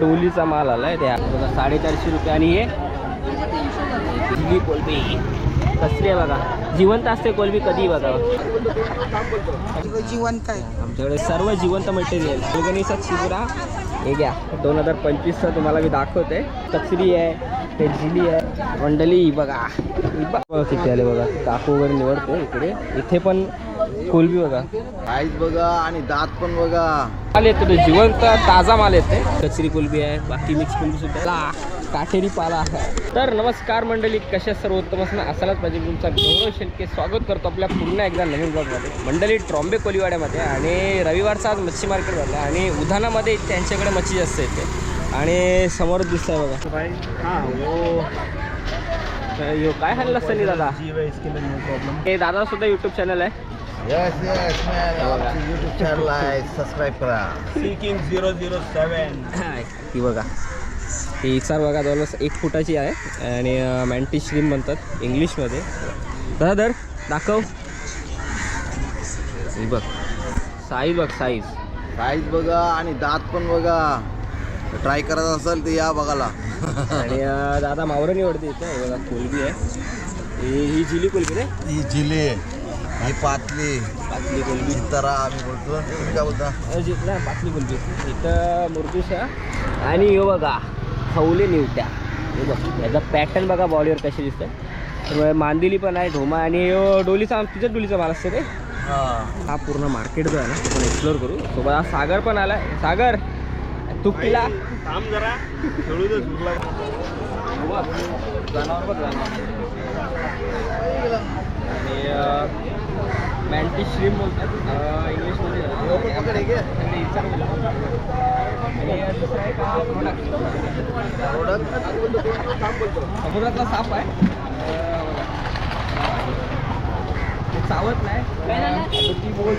डोलीचा माल आलाय त्या. बघा साडेचारशे रुपये आणि हे कोलबी. कसली आहे बघा. जिवंत असते कोलबी कधी बघा. जिवंत आहे. आमच्याकडे सर्व जिवंत मटेरियल ऑर्गॅनिकचा चिवडा हे घ्या. दोन हजार पंचवीसचा तुम्हाला मी दाखवते. कचरी आहे? झिली आहे. मंडली बघा. बघा किती आले बघा. काकू वगैरे निवडते इकडे. इथे पण कोलबी बघा. साईज बघा आणि दात पण बघा. माल येतो जिवंत ताजा माल येते. कचरी कोलबी आहे बाकी मिक्स कोलबी सुद्धा. काटेरी पाला. आहे तर नमस्कार मंडळी कशा सर्वोत्तम असणं असायलाच पाहिजे. तुमचा गौरव शेलके स्वागत करतो आपल्या पुन्हा एकदा नवीन ब्लॉगमध्ये मंडळी ट्रॉम्बे कोलीवाड्यामध्ये. आणि रविवारचा आज मच्छी मार्केट भरला आणि उधाणामध्ये त्यांच्याकडे मच्छी जास्त येते. आणि समोर दिसत आहे बघा तर यो काय हल्ला सनी दादा? हे दादा सुद्धा युट्यूब चॅनल आहे. Yes yes man YouTube channel आहे. सबस्क्राईब करा. सीकिंग झिरो झिरो सेवन ती बघा. ही इसार बघा जवळपास एक फुटाची आहे. आणि मॅन्टी श्रीम म्हणतात इंग्लिशमध्ये दादा दर दाखव. ही बघ. साईज बघ साईज साईज बघा आणि दात पण बघा. ट्राय करायचं असेल तर या बघाला आणि अं, दादा मावरं निवडते इथे हे बघा कोलबी आहे. ही ही जिली कोलबी रे? ही जिले ही पातली. पातली कोलबी. चितरा आम्ही बोलतो. तुम्ही काय बोलता? अं, जी- नाही पातली कोलबी. इथं आणि यो बघा खवले निवट्या. हे बघ याचा पॅटर्न बघा बॉडीवर कशी दिसते तर मांदिली पण आहे ढोमा आणि यो डोलीचा तिच्याच डोलीचा माल असते रे. हा. पूर्ण मार्केट जो आहे ना आपण एक्सप्लोर करू. सोबत हा सागर पण आलाय. सागर! तू किला थांब जरा. खेळू दे सुरला जनावर बघ जनावर आणि मॅन्टी श्रीम बोलतात इंग्लिशमध्ये हे. समुद्रातला साप आहे. चावत नाही. ती बोल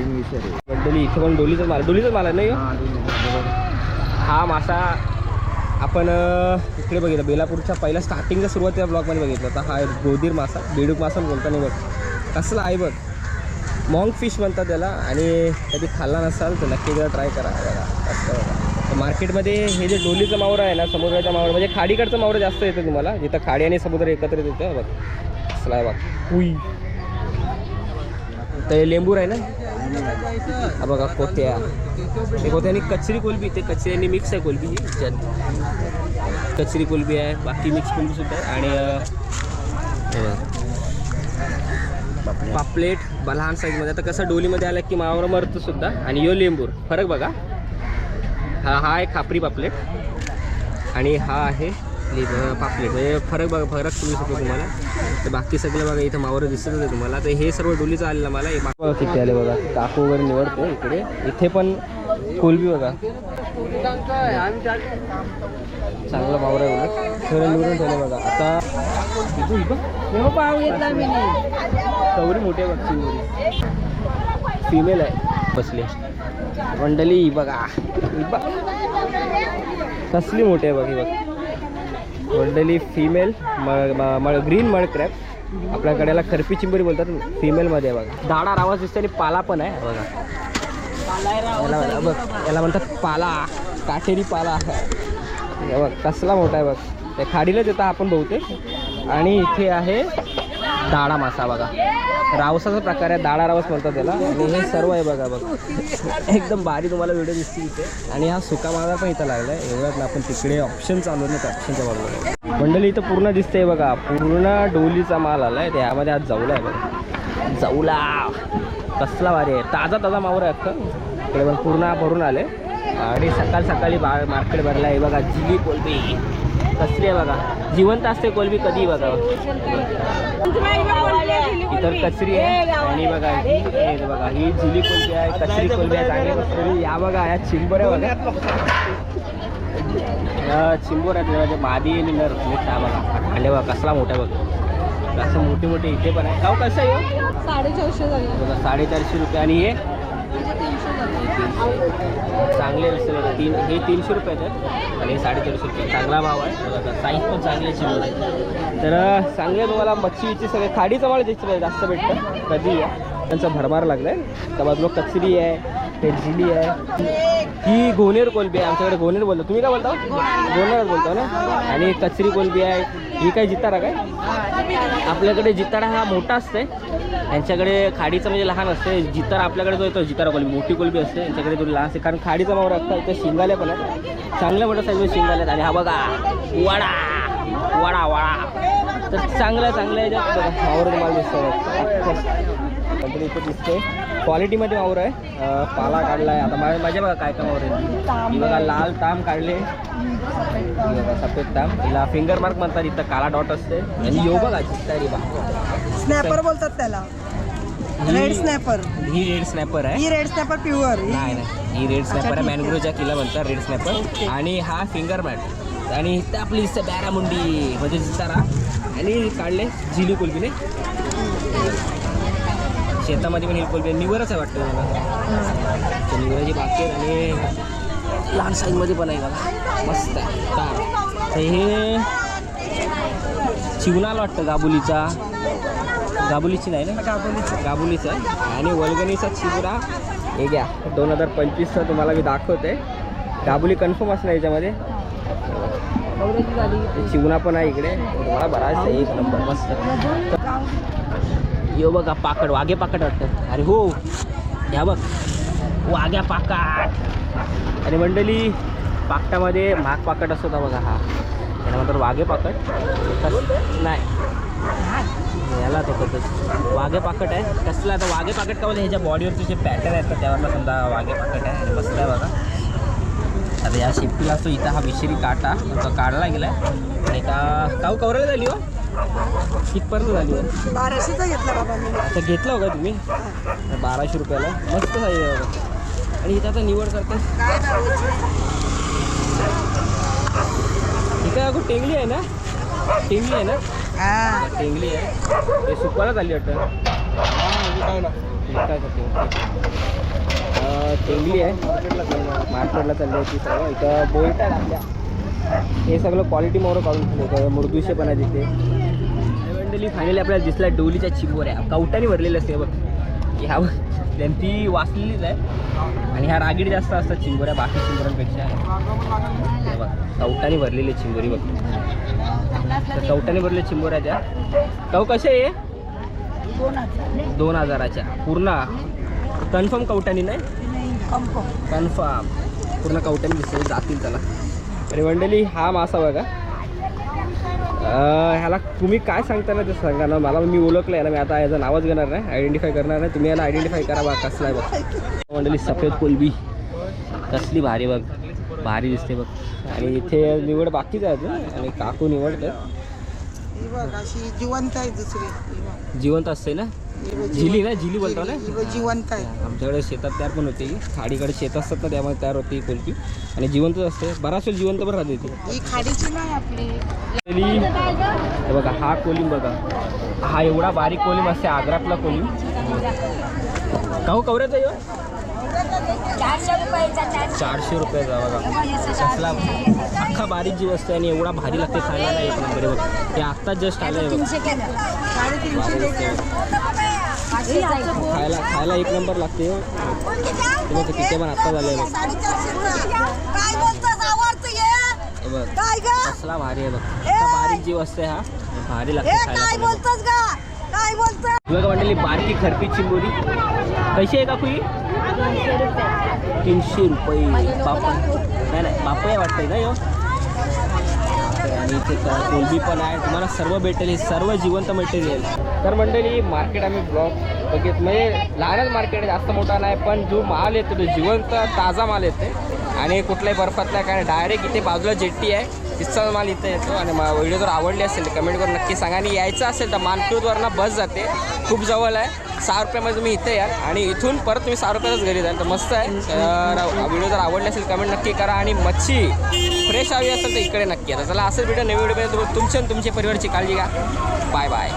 आहे. मंडळी इथे पण डोलीचाच माल डोलीचाच माल आहे नाही हा मासा आपण इकडे बघितलं बेलापूरच्या पहिल्या स्टार्टिंगच्या सुरुवातीच्या ब्लॉगमध्ये बघितलं तर हा गोदीर मासा बेडूक मासा बोलता नाही बघ. कसला आहे बघ. मॉंग फिश म्हणतात त्याला आणि कधी खाल्ला नसाल तर नक्की एकदा ट्राय करा. बघा तर मार्केटमध्ये हे जे डोलीचं मावरं आहे ना समुद्राच्या मावरं म्हणजे खाडीकडचं मावरं जास्त येतं तुम्हाला. जिथं खाडी आणि समुद्र एकत्रित येतं बघ. कसला आहे बघ. उई. तर लेंबूर आहे ना? हा। बघा कोत्या ते कोत्यानी कचरी कोलबी ते कचऱ्यानी मिक्स आहे कोलबी ही त्यात कचरी कोलबी आहे बाकी मिक्स कोलबी सुद्धा आहे आणि हे. पापलेट। लहान साईजमध्ये आता कसं डोलीमध्ये आलं की मावर मरतं सुद्धा. आणि यो लेंबूर. फरक बघा. हा हा आहे खापरी पापलेट. आणि हा आहे ले- पापलेट. म्हणजे फरक बघा फरक तुम्ही शकतो तुम्हाला. तर बाकी सगळं बघा इथं मावरं दिसतच आहे तुम्हाला. तर हे सर्व डोलीचं आलेलं मला हे बघा किती आले बघा. काकू वगैरे निवडते इकडे. इथे पण कोलबी बघा. चांगलं मावरं आहे बघा. सगळं निवडून ठेवलं बघा. आता इथं- इथं पाव घेतला मी कवरी मोठी आहे बघ फिमेल आहे. बसली. मंडली बघा. बघ. कसली मोठी आहे बघ ही बघ. मंडली फिमेल मळ ग्रीन मळ क्रॅप आपल्याकडे खरपी चिंबरी बोलतात फिमेलमध्ये बघा. दाडा आवाज दिसतो आणि पाला पण आहे बघा. याला बघ याला म्हणतात पाला काटेरी पाला. बघ कसला मोठा आहे बघ. त्या खाडीलाच येतं आपण बहुतेक. आणि इथे आहे दाडा मासा बघा. रावसाचा प्रकार आहे दाडा रावस म्हणतात त्याला. आणि हे सर्व आहे बघा बघ. एकदम भारी तुम्हाला व्हिडिओ दिसतील इथे. आणि हा सुका मागा पण इथं लागला आहे. एवढ्यात ना आपण तिकडे ऑप्शन चालू नाही ऑप्शनच्या बाजूला. मंडळी इथं पूर्ण दिसते बघा. पूर्ण डोलीचा माल आला आहे त्यामध्ये आज जाऊला आहे बघा. जाऊला. कसला भारी आहे. ताजा ताजा मावर आहे अख्खा. इकडे पण पूर्ण भरून आले. आणि सकाळ सकाळी बा मार्केट भरला आहे बघा जिली कोलबी कसली आहे बघा? जिवंत असते कोलबी कधी बघा. इतर कचरी आहे? आणि बघा ही बघा ही जिली कोलबी आहे कचरी कोलबी आहे चांगली कचरी या बघा या चिंबर आहे बघा चिंबोर आहेत म्हणजे मादी आणि नर मिठा बघा. आणि बघा कसला मोठा आहे बघा. असं मोठे मोठे इथे पण आहे. गाव कसं आहे हो? साडेचारशे झाले. बघा साडेचारशे रुपये. आणि हे? चांगले असेल तीन हे तीनशे रुपये आहेत. आणि हे साडेचारशे रुपये. चांगला भाव आहे. बघा साईज पण चांगली आहे तर चांगले तुम्हाला मच्छीची सगळे खाडीचं माळ जास्त जास्त भेटतं. कधी आहे? त्यांचा भरमार लागलाय. त्या बाजूला कचरी आहे. ते झिली आहे. ही गोनेर कोलबी आहे आमच्याकडे गोनेर बोलतो तुम्ही काय बोलता हो? गोनेर बोलतो ना? आणि कचरी कोलबी आहे. ही काय जितारा काय? आपल्याकडे जितारा हा मोठा असते यांच्याकडे खाडीचा म्हणजे लहान असते जितारा आपल्याकडे जो येतो जितारा कोलबी. मोठी कोलबी असते यांच्याकडे थोडी लहान असते. कारण खाडीचा मावर असता ते शिंगाले पण आहेत चांगल्या मोठ्या साईज शिंगाले आहेत. आणि हा बघा वडा वडा वडा. तर चांगल्या चांगल्या याच्यात बघा मावर तुम्हाला दिसतो नंतर इथे दिसते. क्वालिटीमध्ये मावर आहे. पाला काढला आहे आता मा- माझ्या बघा काय काय मावर आहे. ही बघा लाल ताम काढले. बघा सफेद ताम. तिला फिंगर मार्क म्हणतात इथं. काळा डॉट असते. आणि यो बघा चित्तारी बा. स्नॅपर बोलतात त्याला. रेड स्नॅपर ही रेड स्नॅपर आहे. ही रेड स्नॅपर प्युअर नाही नाही. ही रेड स्नॅपर आहे. मॅनग्रोच्या किला म्हणतात रेड स्नॅपर आणि हा फिंगर मॅट आणि इथं आपली इथं बॅरामुंडी म्हणजे जितारा आणि काढले झिली कोलबीने. शेतामध्ये पण ही कोलबी आहे. निवरच आहे वाटतं मला. निवराची बाकी आणि लहान साईजमध्ये पण आहे बघा. मस्त आहे. तार तर हे चिवणाला वाटतं गाबुलीचा. गाबुलीची नाही ना? गाबुलीचा. आहे. आणि वल्गणीचा चिवरा हे घ्या. दोन हजार पंचवीसचा तुम्हाला मी दाखवते. गाबुली कन्फर्म असणार याच्यामध्ये. हे चिवणा पण आहे इकडे. तुम्हाला बराच आहे, एक नंबर. मस्त. यो बघा पाकड वाघे पाकड वाटतं. अरे हो या बघ. वाघ्या पाकाट आणि मंडळी पाकटामध्ये माग पाकट असतो होता बघा हा. त्याला म्हणतात वाघे पाकट नाही. याला तो कसं वाघे पाकट आहे. कसलं आता वाघे पाकट का बोलते ह्याच्या बॉडीवरचे जे पॅटर्न आहेत ना त्यावरला समजा वाघे पाकट आहे. आणि बसलं आहे बघा. आता या शेपटीला असतो इथं हा विशिरी काटा. तो काढला गेला आणि का काऊ कवरायला झाली हो? कितपर्यंत झाली बाराशेचा घेतला बाबा मी. आता घेतला हो का तुम्ही? बाराशे रुपयाला. मस्त आहे बघा. आणि इथं आता निवड करते? इथं अगो टेंगली आहे ना? टेंगली आहे ना? हा. टेंगली आहे. ते सुकवायला चालली वाटतं. काय करते? अं, टेंगली आहे. मार्केटला चालली आहे ती सर्व इथं आहे आपल्या. हे सगळं क्वालिटी मोर काढून ठेवलं आहे तिथे मंडळी फायनली आपल्याला दिसला डोलीच्या चिंबोऱ्या. कवटाने भरलेल्या असते बघ. ह्या ती वाचलेलीच आहे. आणि ह्या रागीड जास्त असतात चिंबोऱ्या बाकी चिंबोऱ्यांपेक्षा. बघ. कवटाने भरलेली चिंबोरी बघ. तर कवटाने भरले चिंबोऱ्या त्या कव कसे आहे दोन हजाराच्या. पूर्ण कन्फर्म कवटानी नाही? कन्फर्म. पूर्ण कवटाने दिसते जातील त्याला. आणि मंडळी हा मासा बघा. ह्याला तुम्ही काय सांगता ना ते सांगा ना. मला मी ओळखलं आहे ना मी आता याचं नावच घेणार नाही. आयडेंटिफाय करणार नाही. तुम्ही याला आयडेंटिफाय करा बघा कसला आहे बघ मंडळी सफेद कोलबी. कसली भारी बघ. भारी दिसते बघ. आणि इथे निवड बाकीच आहे अजून आणि काकू निवडतात. जिवंत आहे दुसरी. जिवंत असते ना? झिली ना झिली बोलतो ना? ही जिवंत आहे. आमच्याकडे शेतात तयार पण होते. ही. खाडीकडे शेत असतात ना त्यामध्ये तयार होते ही कोलपी आणि जिवंतच असते. बराच वेळ जिवंत पण राहते ती. ही खाडीची नाही आपली. कोली. हे बघा हा कोलिम बघा. हा एवढा बारीक कोलिम असते आग्रातला कोलिम काहू आहे ह्यो? चारशे रुपयाचा बघा. कसला अख्खा बारीक जीव असते आणि एवढा भारी लागते खायला. नाही एक नंबर आहे बघ. ते आत्ताच जस्ट आलं आहे बघ. साडेतीनशे खायला खायला एक नंबर लागते हो. ते बघ तिथे पण आत्ता झालं. बघ कसला भारी आहे बघ. बारीक जीव असते हा. भारी लागते खायला बघा मंडळी बारकी खरपी चिंबोरी? कशी आहे का कुई? तीनशे रुपये. पापड नाही नाही पापड वाटतंय ना यो. आणि इथे कोलबी पण आहे. तुम्हाला सर्व भेटेल हे सर्व जिवंत मटेरियल तर मंडळी मार्केट आम्ही ब्लॉक बघित म्हणजे लहानच मार्केट आहे जास्त मोठा नाही पण जो माल येतो तो जिवंत ताजा माल येते. आणि कुठल्याही बर्फातला काय डायरेक्ट इथे बाजूला जेट्टी आहे तिथचा माल इथं येतो. आणि व्हिडिओ जर आवडली असेल तर कमेंट करून नक्की सांगा. आणि यायचं असेल तर मानकृतवरनं बस जाते. खूप जवळ आहे. सहा रुपयामध्ये तुम्ही इथे या आणि इथून परत तुम्ही सहा रुपयातच घरी जाल. तर मस्त आहे. तर व्हिडिओ जर आवडली असेल कमेंट नक्की करा. आणि मच्छी फ्रेश हवी असेल तर इकडे नक्की आता चला असं व्हिडिओ नवीन व्हिडिओ तुमच्या आणि तुमच्या परिवारची काळजी घ्या. Bye bye